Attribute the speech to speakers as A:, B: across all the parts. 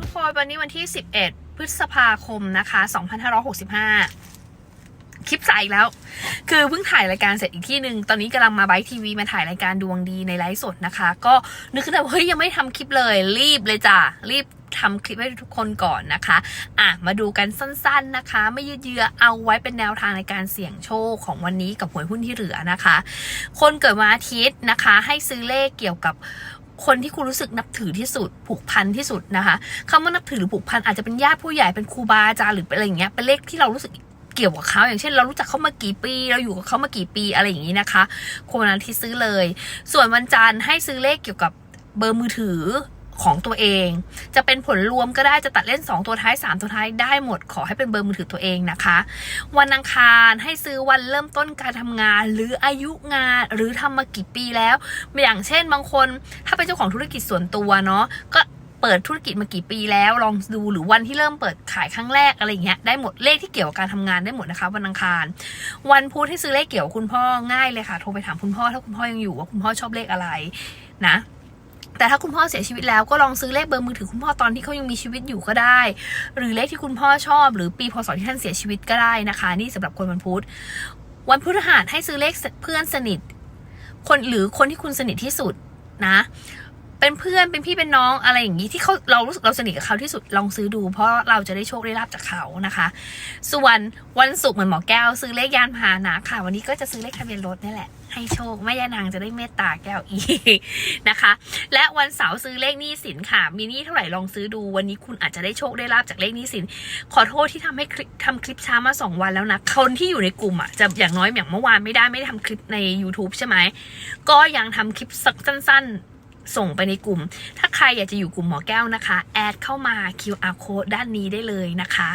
A: ทุกคนวันนี้วันที่ 11 พฤษภาคมนะคะ 2565 คลิปสายอีกแล้ว คือเพิ่งถ่ายรายการเสร็จอีกที่หนึ่งตอนนี้กำลังมาไบทีวีมาถ่ายรายการดวงดีในไลฟ์สดนะคะ ก็นึกขึ้นได้ว่าเฮ้ยยังไม่ทำคลิปเลย รีบเลยจ้ะรีบทำคลิปให้ทุกคนก่อนนะคะ อะ มาดูกันสั้นๆนะคะ ไม่ยืดเยื้อเอาไว้เป็นแนวทางในการเสี่ยงโชคของวันนี้กับหวยหุ้นที่เหลือนะคะ คนเกิดวันอาทิตย์นะคะ ให้ซื้อเลขเกี่ยวกับ คนที่คุณรู้สึกนับถือที่สุด ผูกพันที่สุดนะคะคำว่านับถือหรือผูกพันอาจจะเป็นญาติผู้ใหญ่เป็นครูบาอาจารย์หรืออะไรอย่างเงี้ยเป็นเลขที่เรารู้สึกเกี่ยวกับเขาอย่างเช่น เรารู้จักเขามากี่ปี เราอยู่กับเขามากี่ปีอะไรอย่างนี้นะคะคนนั้นที่ซื้อเลย ส่วนวันจันทร์ให้ซื้อเลขเกี่ยวกับเบอร์มือถือ ของตัวเอง จะเป็นผลรวมก็ได้จะตัดเล่น 2 ตัวท้าย 3 ตัวท้ายได้หมด ขอให้เป็นเบอร์มือถือตัวเองนะคะ วันอังคารให้ซื้อวันเริ่มต้นการทำงาน หรืออายุงานหรือทำมากี่ปีแล้ว อย่างเช่นบางคน ถ้าเป็นเจ้าของธุรกิจส่วนตัวเนาะก็เปิดธุรกิจมากี่ปีแล้วลองดูหรือวันที่เริ่มเปิดขายครั้งแรกอะไรอย่างเงี้ยได้หมดเลขที่เกี่ยวกับการทำงานได้หมดนะคะ วันอังคาร วันพุธให้ซื้อเลขเกี่ยวกับคุณพ่อง่ายเลยค่ะ โทรไปถามคุณพ่อถ้าคุณพ่อยังอยู่ว่าคุณพ่อชอบเลขอะไรนะ แต่ถ้าคุณพ่อเสียชีวิตแล้วก็ลองซื้อเลขเบอร์มือถือคุณพ่อตอนที่เขายังมีชีวิตอยู่ก็ได้ หรือเลขที่คุณพ่อชอบหรือปีพศที่ท่านเสียชีวิตก็ได้นะคะ นี่สำหรับคนวันพุธวันพฤหัสให้ซื้อเลขเพื่อนสนิท คนหรือคนที่คุณสนิทที่สุดนะ เป็นเพื่อนเป็นพี่เป็นน้องอะไรอย่างนี้ที่เขาเรารู้สึกเราสนิทกับเขาที่สุดลองซื้อดู เพราะเราจะได้โชคได้ลาบจากเขานะคะ ส่วนวันศุกร์เหมือนหมอแก้ว ซื้อเลขยานพาหนะค่ะ วันนี้ก็จะซื้อเลขทะเบียนรถนี่แหละให้โชคแม่ยานางจะได้เมตตาแก้วอีกนะคะ และวันเสาร์ซื้อเลขหนี้สินค่ะ มีนี้เท่าไหร่ลองซื้อดูวันนี้คุณอาจจะได้โชคได้ลาบจากเลขหนี้สิน ขอโทษที่ทำให้คลิปทำคลิปช้ามาสองวันแล้วนะ คนที่อยู่ในกลุ่มอะจะอย่างน้อยอย่างเมื่อวานไม่ได้ไม่ได้ทำคลิปใน YouTube ใช่ไหมก็ยังทำคลิปสักสั้นๆ ส่งไปในกลุ่ม ถ้าใครอยากจะอยู่กลุ่มหมอแก้วนะคะ แอดเข้ามา QR code ด้านนี้ได้เลยนะคะ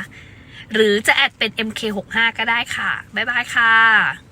A: หรือจะแอดเป็น MK65 ก็ได้ค่ะ บ๊ายบายค่ะ